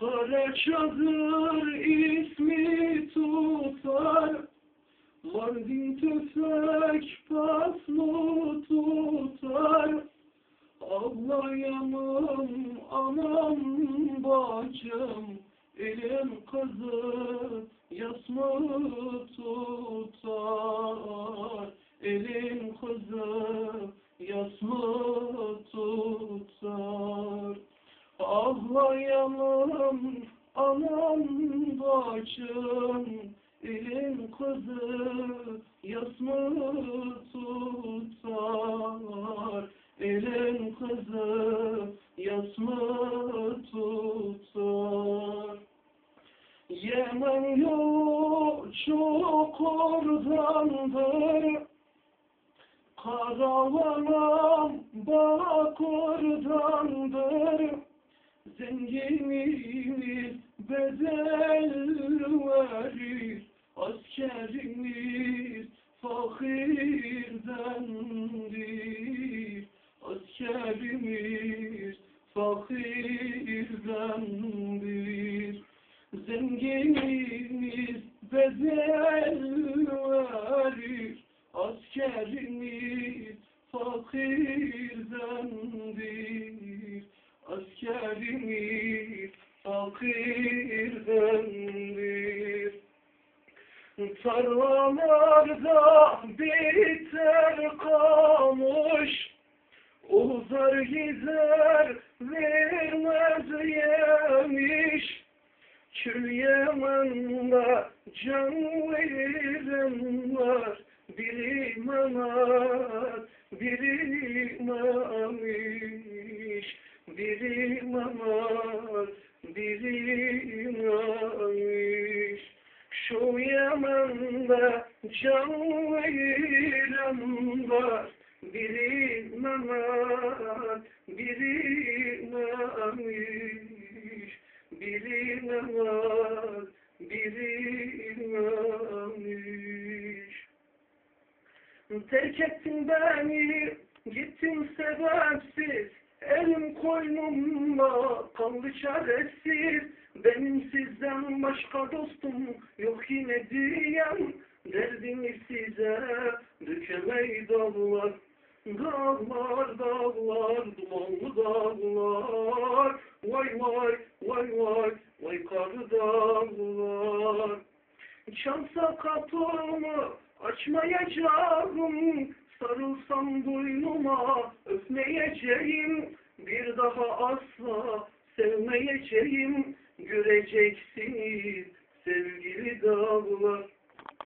Kara çadır ismi tutar Mardin tüfek paslı tutar. Ablayamam anam bacım Elim kızı yasmı tutar. Elim kızı yasmı tutar Ağlayamam anam bacım Elin kızı yasmı tutar. Elin kızı yasmı tutar. Yemen yolu çok oradandır. Karavanam bakırdandır Zenginimiz bedel verir Askerimiz fakirdendir Askerimiz fakirdendir Zenginimiz bedel Tarlalarda biter kamış. Uzar gider vermez yemiş. Kül Yemen'de can veren var. Bir imanat, bir imamiş Bir imanat, bir imamiş Şu Yemen'de can veren var Bir imanat, bir imamiş Birine var, birine Terk ettin beni, gittin sebepsiz Elim koynumda kaldı çaresiz. Benim sizden başka dostum yok yine diyen. Derdimi size dökemeyi dağlar. Dağlar, dağlar, dumanlı dağlar. Vay vay, vay vay, vay karı dağlar. Çalsa kapımı açmayacağım. Sarılsam boynuma öpmeyeceğim. Bir daha asla sevmeyeceğim Göreceksiniz sevgili dağlar